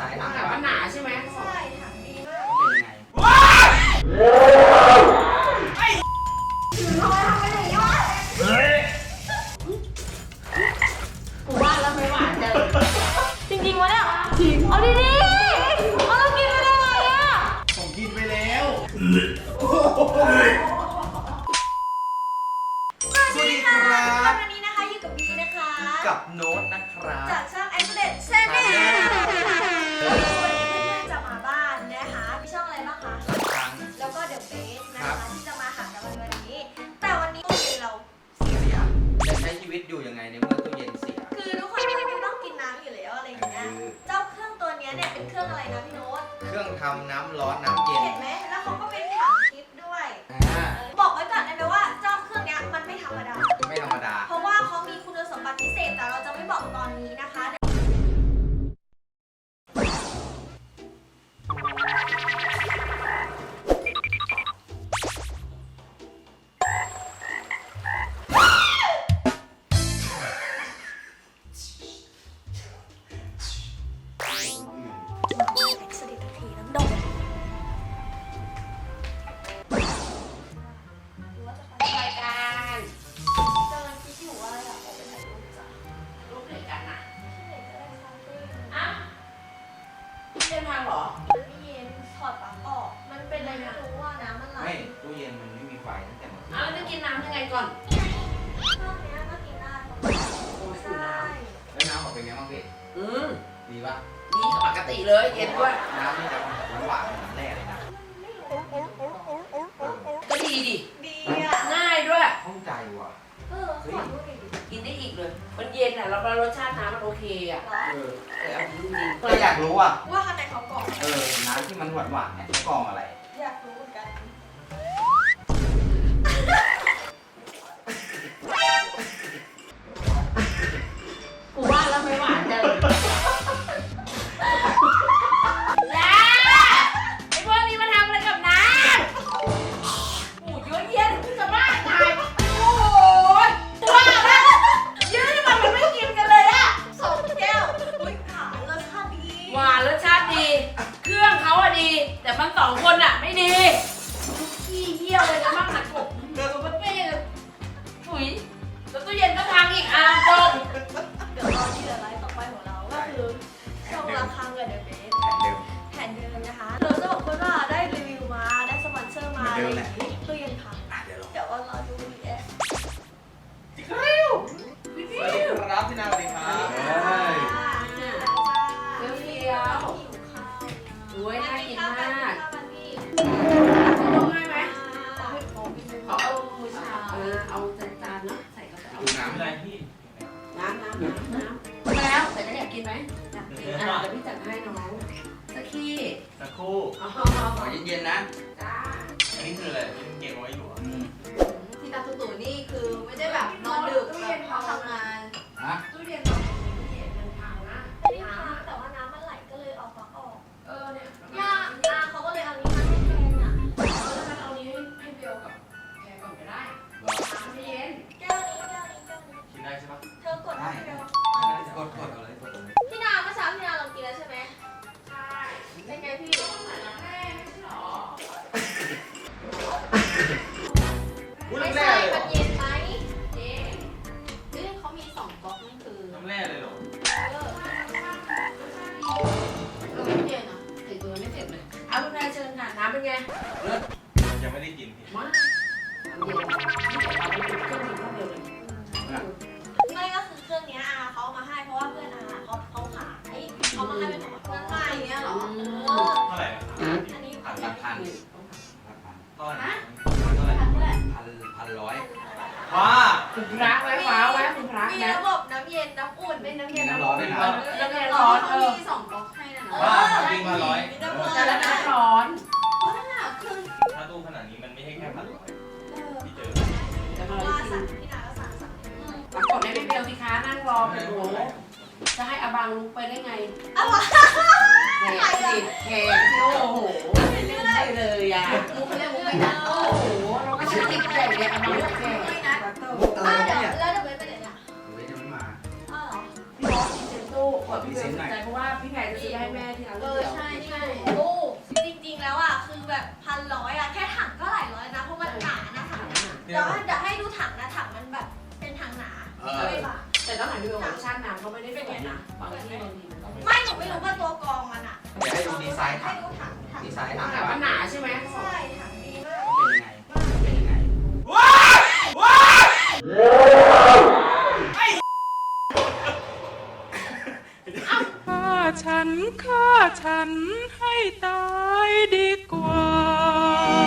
ช้อาอะหารมันหนาใช่ไหมใช่ถัง ทำน้ำร้อนน้ำเย็นเห็นไหมแล้วเขาก็เป็นถังทิปด้วย อ่าเออบอกไว้ก่อนได้ไหมว่าเจ้าเครื่องเนี้ยมันไม่ธรรมดา ไม่ธรรมดา เพราะว่าเขามีคุณสมบัติพิเศษแต่เราจะไม่บอกตอนนี้นะคะ อืมดีป่ะดีปกติเลยเย็นด้วยน้ำนี่จะหวานๆเหมือนน้ำแร่เลยนะก็ดีดิดีอะง่ายด้วย เข้าใจว่ะ เออขอดูหน่อยดิกินได้อีกเลย มันเย็นอะแล้วรสชาติน้ำมันโอเคอะเหรอเออแต่เอาจริงจริงก็อยากรู้อะว่าข้างในเขากรอกเออน้ำที่มันหวานๆเนี่ยกรองอะไร เซอร์มาเหมือนอะไรเดิมอแหละย่างนี้ตู้เย็นพังอะเดี๋ยวลองเดี๋ยวเรารอดูรีแอคพี่สวัสดีครับพี่นาสวัสดีครับเฟี้ยวโอ้ยน่ากินมากๆต้องให้ไหมขอเอามือชาเออเอาจานจานๆเนาะใส่ก็จะเอาดูน้ำอะไรพี่น้ำน้ำน้ำน้ำมาแล้วแต่ก็อยากกินไหมอยากกินอะเดี๋ยวพี่จัดให้น้องสักขี้สักครู่อ๋อขอเย็นๆนะจ้าอั นนี้คืออะไรที่เก็บเอาไว้อยู่อะอืมที่ตาตุ่นี่คือไม่ได้แบบนอนดึกแบบทำงาน ฮะตู้เย็นเราตู้เย็นมัน เขามาให้เป็นของขวัญใหม่เนี้ยเหรอเออเท่าไหร่อะอันนี้พันละพันเท่าไหร่เท่าไหร่พันเท่าไหร่พันพันร้อยว้า คุณพระไว้ฟ้าวไว้คุณพระมีนะระบบน้ำเย็นน้ำอุ่นเป็นน้ำเย็นน้ำร้อนด้วยนะแล้วแกร้อนเอเขาอมีสองก๊อกให้นะเอนะอวิ่งมาร้อย มีน้ำเย็นแต่ละน้ำร้อนคือถ้าตู้ขนาดนี้มันไม่ใช่แค่พันร้อยที่เจอจะมาว่ากิสั่งนพี่นาก็สั่งสั่ง ปรากฏได้ไม่เบลสิคะนั่งรอเป็นโห จะให้อาบังลุกไปได้ไงอะบังแหกสิแหโอ้โหไม่ได้เลยอะลุกเขาเรียกมุกไปนะโอ้โห เราก็ชิดแหกเลยอาบังแหกมุกอะไรอ้าวเดี๋ยวเนี่ยแล้ไปไปไหนอะเว้ยยังไม่มาอ้เหอพี่บอสเซ็นตู้ขอพี่เบสนใจเพราะว่าพี่ไพรจะให้แม่ที่เราเออยวใช่ แต่ต้องหาดูของชาติน้ำขาไม่ได้เป็นนะบางที่บางทีมันก็ไม่หนูไม่รู้ว่าตัวกองมันอะเดี๋ยวให้ดูดีไซน์ถังดีไซน์ถังแต่ว่าหนาใช่ไหมใช่ถังดีมากเป็นไง เป็นไง ว้าวว้าวฆ่าฉันฆ่าฉันให้ตายดีกว่า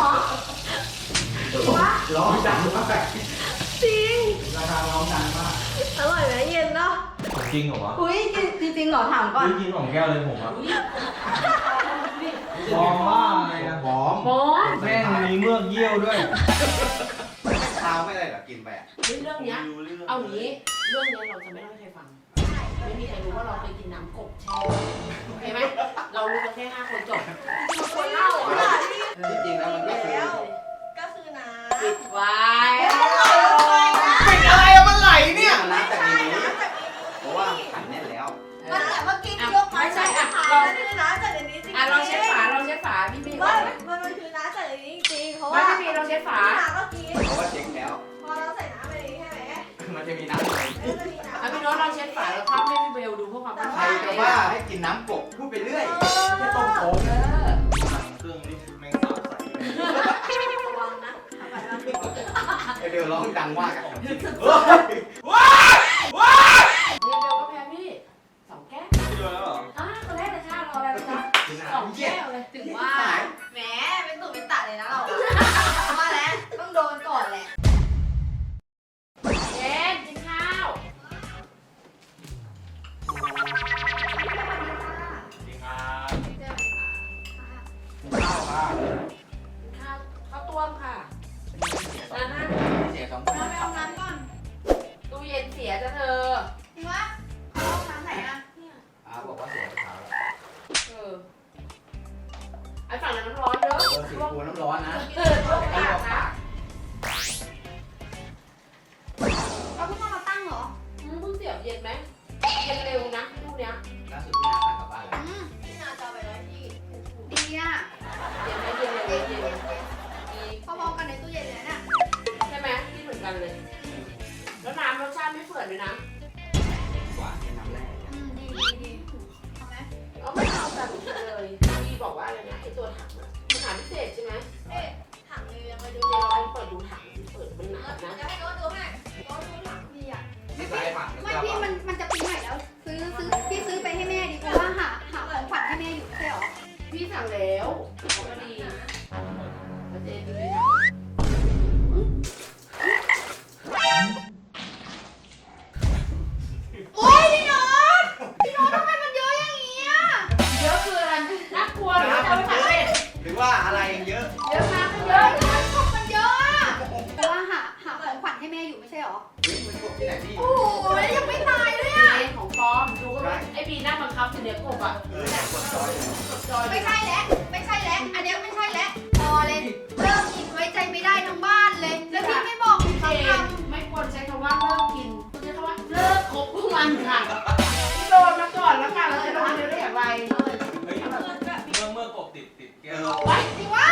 รอร้องดังมากจริง ราคาร้องดังมากอร่อยไหมเย็นเนาะจริงเหรอวะอุ้ยจริงจริงเหรอถามก่อนนี่กินของแก้วเลยผมอะหอมมากเลยนะหอมหอมแม่งมีเมือกเยี่ยวด้วยเทาไม่ได้หรอกินไปอะเรื่องเนี้ยเอางี้เรื่องเนี้ยเราจะไม่ต้องให้ใครฟังไม่มีใครรู้ว่าเราเคยกินน้ำกบแช่โอเคไหมเรารู้กันแค่ห้าคนจบ ดังมากอะ นี่มันมันจะ มันกบที่ไหนพี่ โอ้วยังไม่ตายด้วยอะ ของปลอมดูก็รู้ไอ้บีน่าบังคับอยู่เนี่ยกบอะไม่ใช่แล้วไม่ใช่แล้วอันนี้ไม่ใช่แล้วพอเลยเริ่มกินไว้ใจไม่ได้ทั้งบ้านเลย แล้วพี่ไม่บอกพี่เองไม่ควรใช้คำว่าเลิกกินคใช้คำว่าเริ่กคบพวกมันค่ะโดนมาก่อนแล้วกันแล้วจะทำได้อย่างไรเเฮ้ย เมื่อเมื่อกบติดติดแก้ว ไว้ จริงวะ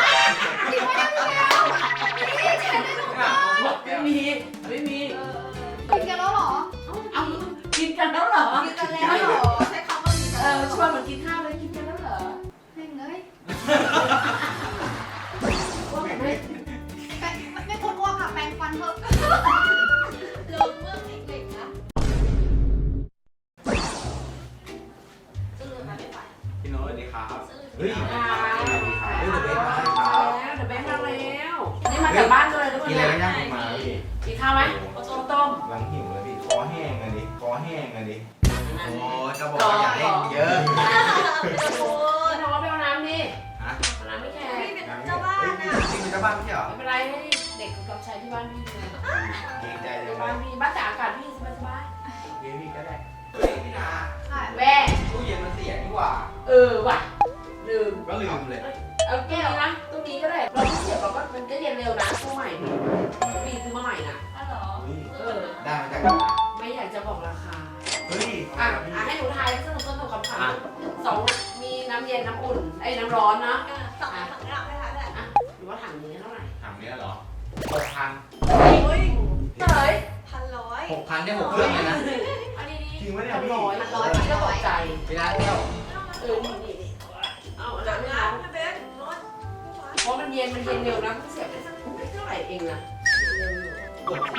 จริงวะยังไม่แล้วพี่เจนได้ถูกต้อง มาจากบ้านด้วยหรือเกินอะไรล่ก็ย่างออกมาพี่กินข้าวไหมต้มต้มหลังหิวเลยพี่คอแห้งอันนี้คอแห้งอันนี้โอ้ยก็บอกว่าอย่าเล่นเยอะทำไมไปเอาน้ำดิฮะน้ำไม่แข็งพี่เป็นเจ้าบ้านน่ะจริงเป็นเจ้าบ้านไม่เหรอไม่เป็นไรให้เด็กรับใช้ที่บ้านพี่เลยเกรงใจเลยบ้านะนพี่บ้านแต่อากาศพี่สบายสบายเลี้พี่ก็ได้เฮ้ยพี่นาค่ะแว่ตู้เย็นมันเสียนี่หว่าเออว่ะลืมก็ลืมเลยเอาแก้วนะตู้นี้ก็ ม่ปีซื้อมาใหม่น่ะอ๋อเหรอเออได้มาจากไหนไม่อยากจะบอกราคา เฮ้ยอะอะให้หนูทายสนุกสนุกคำถามสองมีน้ำเย็นน้ำอุ่นไอ้น้ำร้อนนะเออสองถังกระดาษให้ถ่ายได้อะหรือว่าถังนี้เท่าไหร่ถังเนี้ยเหรอหกพันเฮ้ยเฉยพันร้อยหกพันได้หกเครื่องเลยนะอันนี้จริงปะเนี่ยพันพี่ร้อยพันร้อยพี่ก็ตกใจเวลาเที่ยวเออนี่นี่นี่เอาอันจันั้ดนไม่ร้าเอานพี่เบสรถเพราะมันเย็นมันเย็นเร็วนะเพิ่ง เสียบได้สักไม่เท่าไหร่เองนะ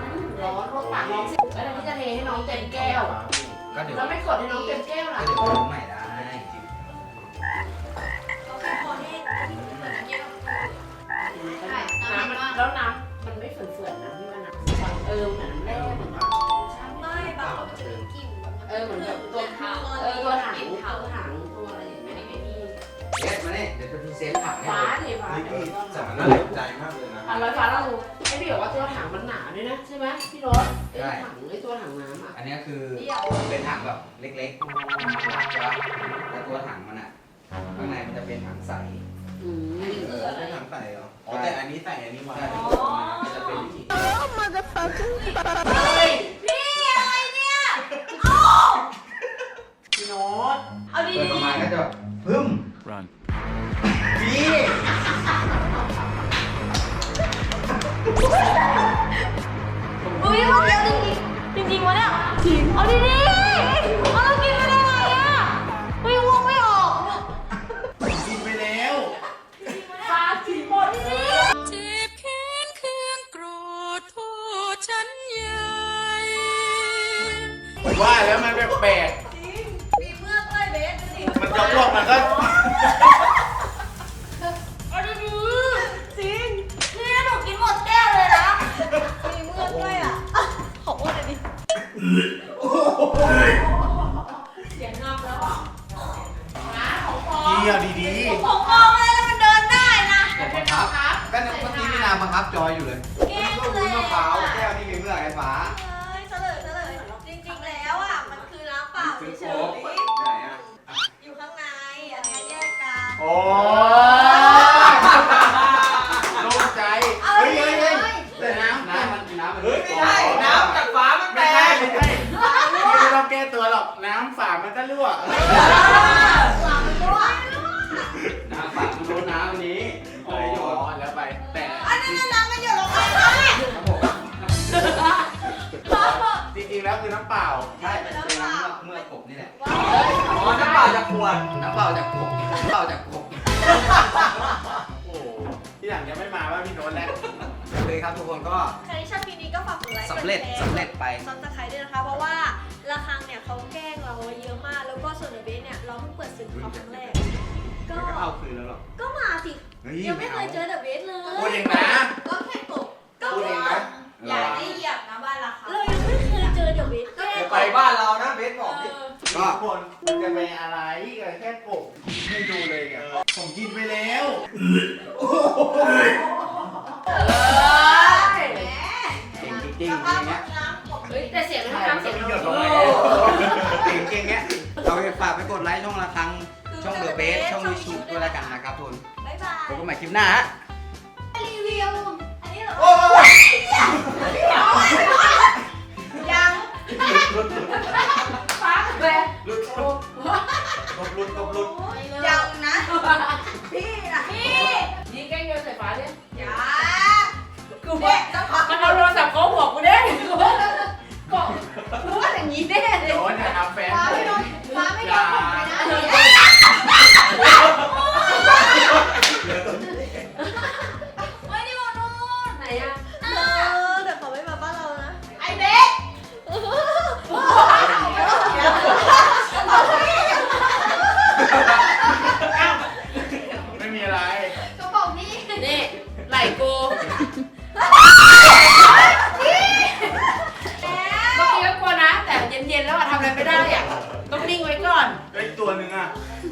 เร็วอยู่ร้อนรถปากน้องสิแล้วพี่จะเทให้น้องเต็มแก้ว ก็เดี๋ยวแล้วไม่กดให้น้องเต็มแก้วก็ล่ะเดี๋ยวไปดูใหม่ได้เขาแค่พอให้เหมือนเยี่ยมน้ำมันแล้วน้ำมันไม่เฝื่อนๆนะพี่ว่าน้ำเออเหมือนน้ำแร่เหมือนแบบไม่บางคนเออเหมือนแบบตัวถังเออตัวถัง เนี่ยเดี๋ยวจะพรีเซนต์ถังให้ฟ้าดูดิฟ้าเฮ้ยเดี๋ยวพี่ก็สมามันน่าสนใจมากเลยนะพันร้อยฟ้าเราดูไอ้พี่บอกว่าตัวถังมันหนาด้วยนะใช่ไหมพี่รถไอ้ถังไอ้ตัวถังน้ำอะอันเนี้ยคือเดี่ยวเป็นถังแบบเล็กๆใช่ปะแล้วตัวถังมันอะข้างในมันจะเป็นถังใสอืมเออเป็นถังใสเหรออ๋อแต่อันนี้ใส่อันนี้มามันจะเป็นอย่างนี้เฮ้ยพี่อะไรเนี่ยพี่โน้ตเอาดีเว่าแล้วมันแปลกจริง มีเมือกด้วยเบสดูดิๆมันจะอ้วกมันก็ เอาดีจริง นี่หนูกินหมดแก้วเลยนะ มีเมือกด้วยอะ ขออ้วนหน่อยดิๆเสียงงำแล้วอะฟ้าของฟองเกี่ยวดีผมมองเลยแล้วมันเดินได้นะๆผมบังคับก็เมื่อกี้พี่นาบังคับจอยอยู่เลยแก้ก็เลวุ้นยมะพร้าวแก้วที่มีเมือกไอ้ฝา เอ้ โอ้โล่งใจเฮ้ยเฮ้ยเฮ้ย แต่น้ำน้ำมันน้ำมันเฮ้ยไม่ใช่น้ำจากฝามันแตไม่ใช่กไม่ใช่ไม่ต้องแก้ตัวหรอก น้ำฝามันก็รั่วฝามันด้วยน้ำฝามันโดนน้ำอันนี้เลยหยดแล้วไป แต่อันนี้น้ำมันหยดลงไปเลยครับผมจริงๆแล้วคือน้ำเปล่า ใช่เป็นน้ำเมื่อกบนี่แหละ อ๋อน้ำเปล่าจากขวดน้ำเปล่าจากกบน้ำเปล่าจากกบโอ้ที่หลังยังไม่มาว่าพี่โน้ตแล้วโอเคครับทุกคนก็ ใครที่ชอบคลิปนี้ก็ฝากกดไลค์สำเร็จสำเร็จไป ซับสไครต์ด้วยนะคะ เพราะว่าระคังเนี่ยเขาแกล้งเราไว้เยอะมาก แล้วก็ส่วนเบสเนี่ยเราเพิ่งเปิดศึกเขาครั้งแรก ก็ ก็เอาคืนแล้วหรอก็มาสิเฮ้ยยังไม่เคยเจอเดอะเบสเลยพูดเองนะก็แหม่คลิปหน้าฮะรีวิว อันนี้เหรอโอ้ยยังฟ้าแหวกลุดกบลุดกบลุดยังนะ พี่นะพี่ยิงแกล้งโยนใส่ฟ้าเนี่ยอย่ากูว่ามันเอาโทรศัพท์เขาหัวกูแน่กูว่าก็กูว่าอย่างนี้แน่เลยโดนนะครับแฟนฟ้าผไม่โดมนฟ้าไม่โดนผมเลยนะ